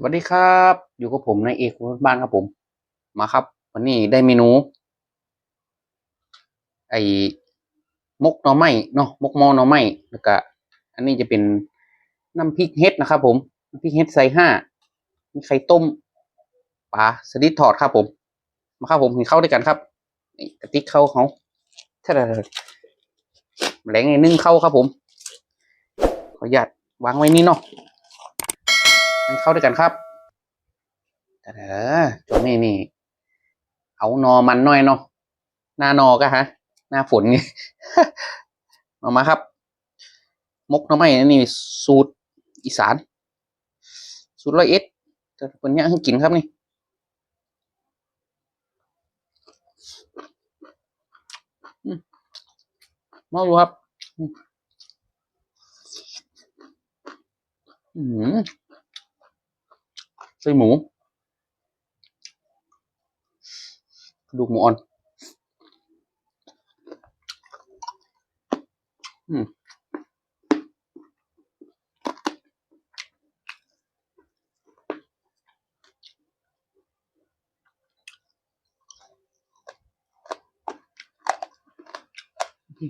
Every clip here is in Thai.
สวัสดีครับ อยู่กับผมนายเอกบ้านครับผม มาครับ วันนี้ได้เมนู ไอ้มกหน่อไม้เนาะมกหมอหน่อไม้แล้วก็อันนี้จะเป็นน้ำพริกเฮ็ดนะครับ ผมน้ำพริกเฮ็ดใส่ห้ามีไข่ต้มปลาสลิดทอดครับผม มาครับผมกินข้าวด้วยกันครับนี่กระติกเข้าวเขาถ้าเราแมลงในนึ่งเข้าวครับผม ขออนุญาตวางไว้นี่เนาะ มันเข้าด้วยกันครับแต่เออช่วงนี้นี่ เอานอมันหน่อยเนาะหน้านอก็ฮะ หน้าฝนนี่เอามาครับมกน้ำไม้นี่สูตรอีสาน สูตรร้อยเอ็ดแต่คนนี้ให้กินครับนี่อืมาดูครับ อืมอืม ไส้หมูกระดูกหมูอ่อนอืม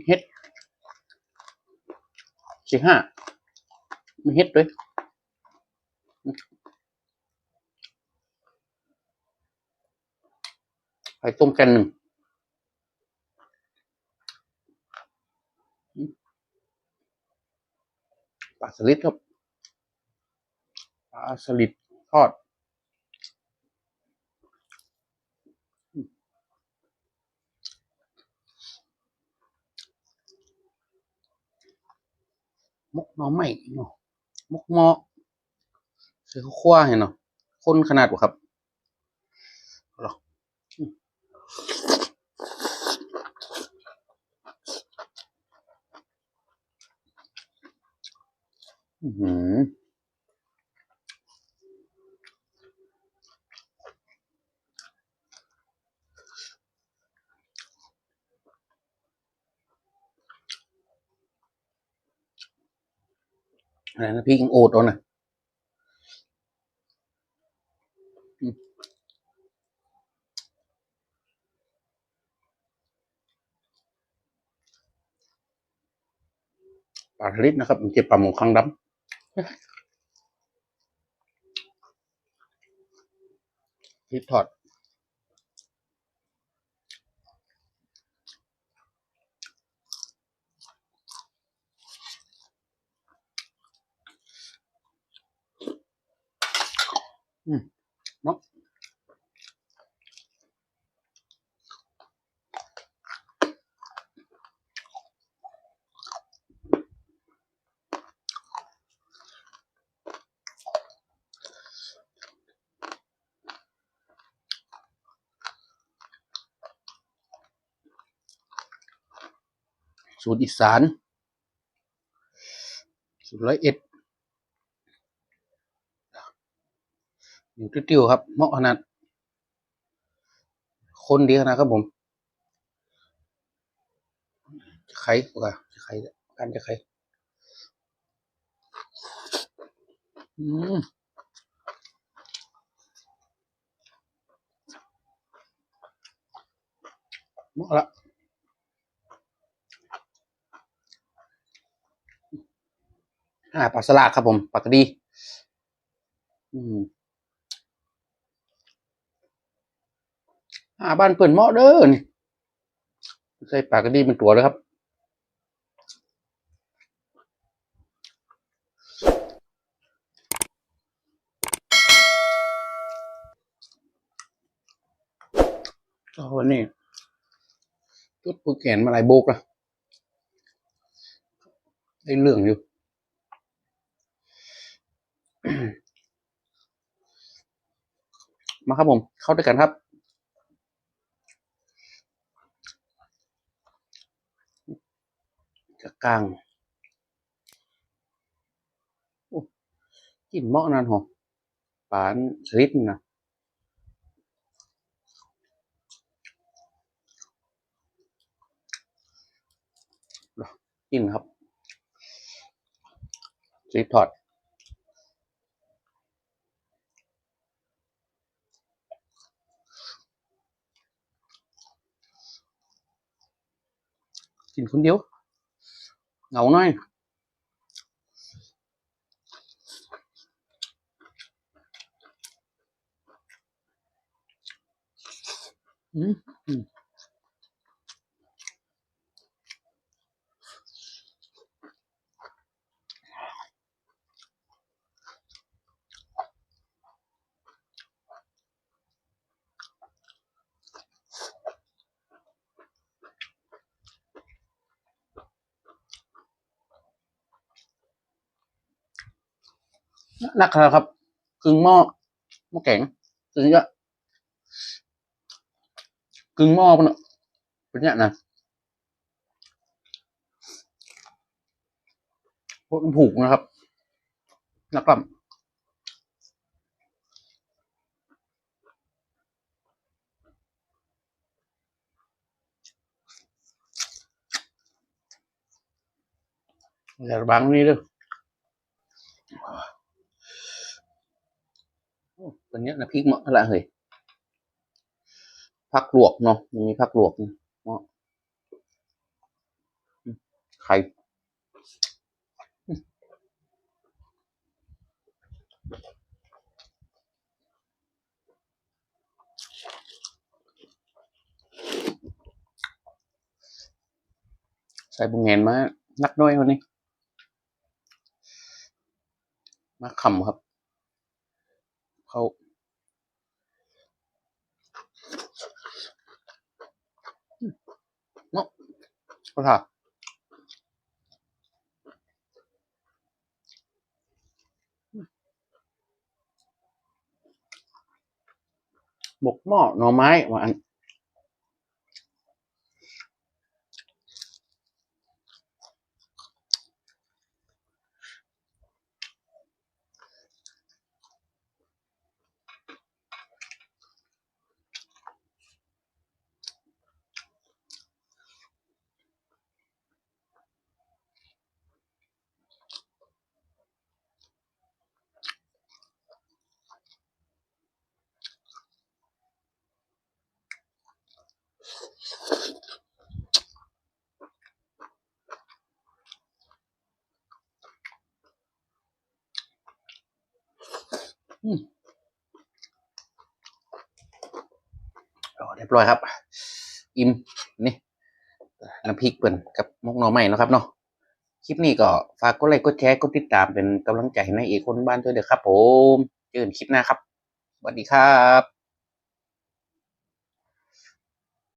เฮ็ดสี่ห้ามีเฮ็ดด้วย ไข่ต้มแกนหนึ่งปลาสลิดครับปลาสลิดทอดมกน่อไม้เนาะมกหมอใส่ยวคั่วเห็นเนาะข้นขนาดวะครับเอาล่ะอื มอื้อหืออะไรนะพี่ยังโอดเอานะอืม ปลาทะลิดนะครับมันจะปลาหมูคังดำพริกทอดอืม เนาะสูตรอีสานสูตรร้อยเอ็ดอยู่ติ้วครับเหมาะขนาด คนดีขนาดครับผม จะไข่กว่าจะไข่การจะไข่อืมเหมาะละ อ่าปลาสลากครับผมปลากระดี อืมอ่าบ้านเปิ่นเหมาะเด้อนี่ใส่ปลากระดีเป็นตัวเลยครับก็วันนี้จุดปูแขนมาหลายโบกละได้เรื่องอยู่ มาครับผม เข้าด้วยกันครับกะกลางกินเหมาะนั่นหรอปานสลิดนะกินครับสลิดทอ กินคนเดียวเหงาหน่อยอืม นักครับครึ่งหม้อหม้อแข็งถึงจะกึ่งหม้อปนอะเป็นเนี่ยนะพวกมันผูกนะครับ นักกล่ำอย่าบังนี่เด้อโอ้ ตัวเนี้ยนะพริกเหมาะอะไรเฮ้ยผักลวกเนาะมันมีผักลวกเหมาะอืมไข่ใส่บุงแงนมานักน้อยคนนี้มาคำครับ เขาเนาะ เขาถ่ะบกหม้อหน่อไม้หวาน เรียบร้อยครับ อิ่มนี่น้ำพริกเปิ่นกับมกหน่อไม้เนะครับเนาะคลิปนี้ก็ฝากกดไลค์กดแชร์กดติดตามเป็นกำลังใจให้นายเอกคนบ้านด้วยเด้อครับ ผมเจอกันคลิปหน้าครับสวัสดีครับ